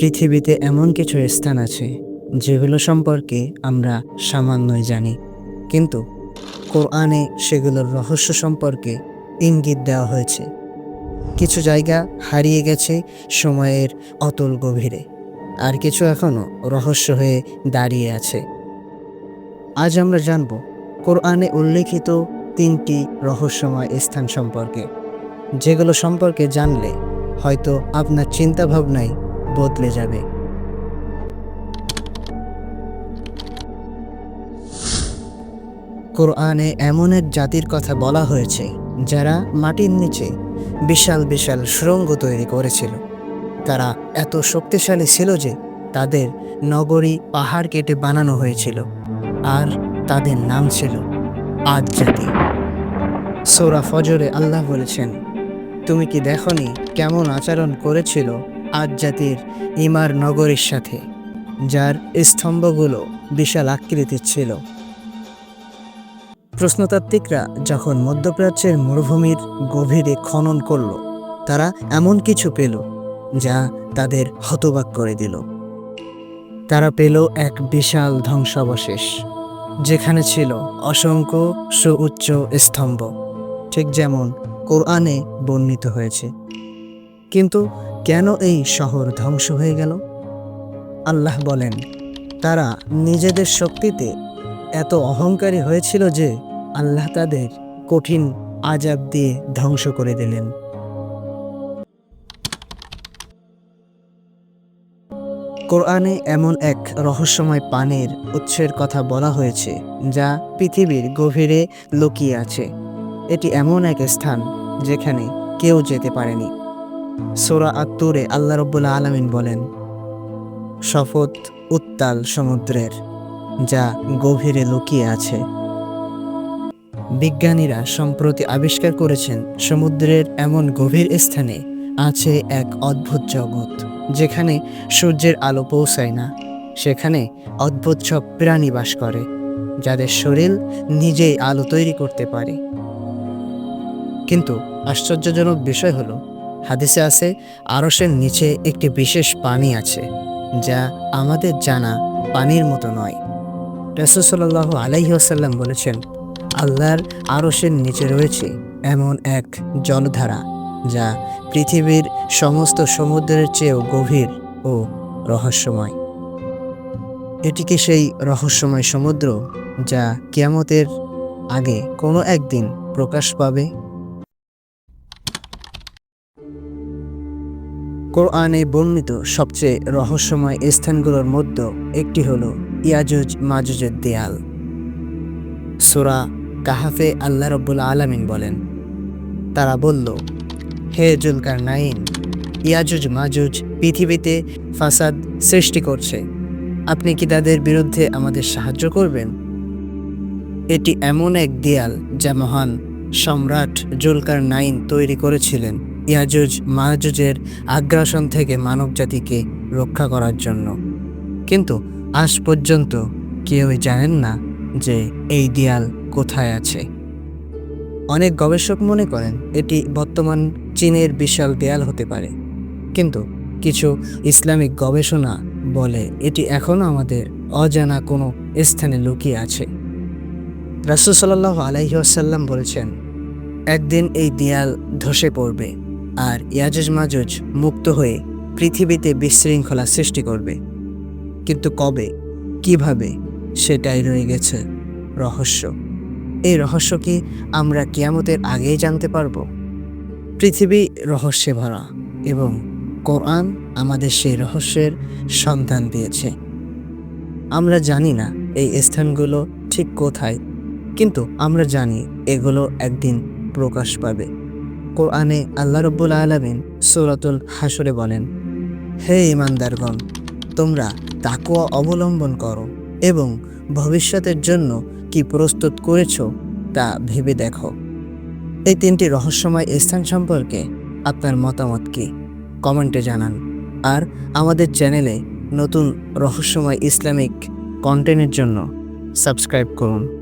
পৃথিবীতে এমন কিছু স্থান আছে, যেগুলো সম্পর্কে আমরা সামান্যই জানি। কিন্তু কোরআনে সেগুলোর রহস্য সম্পর্কে ইঙ্গিত দেওয়া হয়েছে। কিছু জায়গা হারিয়ে গেছে সময়ের অতল গভীরে, আর কিছু এখনও রহস্য হয়ে দাঁড়িয়ে আছে। আজ আমরা জানব কোরআনে উল্লেখিত তিনটি রহস্যময় স্থান সম্পর্কে, যেগুলো সম্পর্কে জানলে হয়তো আপনার চিন্তাভাবনাই বদলে যাবে। কোরআনে এমন এক জাতির কথা বলা হয়েছে, যারা মাটির নিচে বিশাল বিশাল সুড়ঙ্গ তৈরি করেছিল। তারা এত শক্তিশালী ছিল যে তাদের নগরী পাহাড় কেটে বানানো হয়েছিল, আর তাদের নাম ছিল আদ জাতি। সোরা ফজরে আল্লাহ বলেছেন, তুমি কি দেখনি কেমন আচরণ করেছিল আজ জাতির ইমার নগরের সাথে, যার স্তম্ভগুলো বিশাল আকৃতির ছিল। প্রশ্নতাত্ত্বিকরা যখন মধ্যপ্রাচ্যের মরুভূমির গভীরে খনন করল, তারা এমন কিছু পেল, যা তাদের হতবাক করে দিল। তারা পেল এক বিশাল ধ্বংসাবশেষ, যেখানে ছিল অসংখ্য সুউচ্চ স্তম্ভ, ঠিক যেমন কোরআনে বর্ণিত হয়েছে। কিন্তু কেন এই শহর ধ্বংস হয়ে গেল? আল্লাহ বলেন, তারা নিজেদের শক্তিতে এত অহংকারী হয়েছিল যে আল্লাহ তাদের কঠিন আজাব দিয়ে ধ্বংস করে দিলেন। কোরআনে এমন এক রহস্যময় পানির উৎসের কথা বলা হয়েছে, যা পৃথিবীর গভীরে লুকিয়ে আছে। এটি এমন এক স্থান যেখানে কেউ যেতে পারেনি। সোরা আত্তুরে আল্লাহ রব্বুল্লা আলমিন বলেন, শপথ উত্তাল সমুদ্রের, যা গভীরে লুকিয়ে আছে। বিজ্ঞানীরা সম্প্রতি আবিষ্কার করেছেন, সমুদ্রের এমন গভীর স্থানে আছে এক অদ্ভুত জগৎ, যেখানে সূর্যের আলো পৌঁছায় না। সেখানে অদ্ভুত সব প্রাণী বাস করে, যাদের শরীর নিজেই আলো তৈরি করতে পারে। কিন্তু আশ্চর্যজনক বিষয় হলো হাদিসে আছে আরসের নিচে একটি বিশেষ পানি আছে, যা আমাদের জানা পানির মতো নয়। রসুসল্লাহ আলাইসাল্লাম বলেছেন, আল্লাহর আরসের নিচে রয়েছে এমন এক জলধারা, যা পৃথিবীর সমস্ত সমুদ্রের চেয়েও গভীর ও রহস্যময়। এটি কি সেই রহস্যময় সমুদ্র, যা কিয়ামতের আগে কোনো একদিন প্রকাশ পাবে? কোরআনে বর্ণিত সবচেয়ে রহস্যময় স্থানগুলোর মধ্যে একটি হল ইয়াজুজ মাজুজের দেয়াল। সোরা কাহাফে আল্লাহ রব্বুল আলামিন বলেন, তারা বলল, হে জুলকার নাইন ইয়াজুজ মাজুজ পৃথিবীতে ফাসাদ সৃষ্টি করছে। আপনি কি তাদের বিরুদ্ধে আমাদের সাহায্য করবেন? এটি এমন এক দেয়াল যা মহান সম্রাট জুলকার নাইন তৈরি করেছিলেন। ইয়াজুজ মাহাজুজের আগ্রাসন থেকে মানবজাতিকে রক্ষা করার জন্য। কিন্তু আজ পর্যন্ত কেউই জানেন না যে এই দেয়াল কোথায় আছে। অনেক গবেষক মনে করেন এটি বর্তমান চীনের বিশাল দেয়াল হতে পারে। কিন্তু কিছু ইসলামিক গবেষণা বলে এটি এখনও আমাদের অজানা কোনো স্থানে লুকিয়ে আছে। রাসুল সাল্লাহ আলাইসাল্লাম বলেছেন, একদিন এই দেয়াল ধসে পড়বে। আর ইয়াজুজ মাজুজ মুক্ত হয়ে পৃথিবীতে বিশৃঙ্খলা সৃষ্টি করবে। কিন্তু কবে, কীভাবে, সেটাই রয়ে গেছে রহস্য। এই রহস্য কি আমরা কিয়ামতের আগেই জানতে পারব? পৃথিবী রহস্যে ভরা এবং কোরআন আমাদের সেই রহস্যের সন্ধান দিয়েছে। আমরা জানি না এই স্থানগুলো ঠিক কোথায়, কিন্তু আমরা জানি এগুলো একদিন প্রকাশ পাবে। কোরআনে আল্লাহ রব্বুল আলমিন সৌরাতুল হাসরে বলেন, হে ইমানদারগণ তোমরা তাকুয়া অবলম্বন করো এবং ভবিষ্যতের জন্য কি প্রস্তুত করেছ তা ভেবে দেখো। এই তিনটি রহস্যময় স্থান সম্পর্কে আপনার মতামত কি? কমেন্টে জানান। আর আমাদের চ্যানেলে নতুন রহস্যময় ইসলামিক কন্টেন্টের জন্য সাবস্ক্রাইব করুন।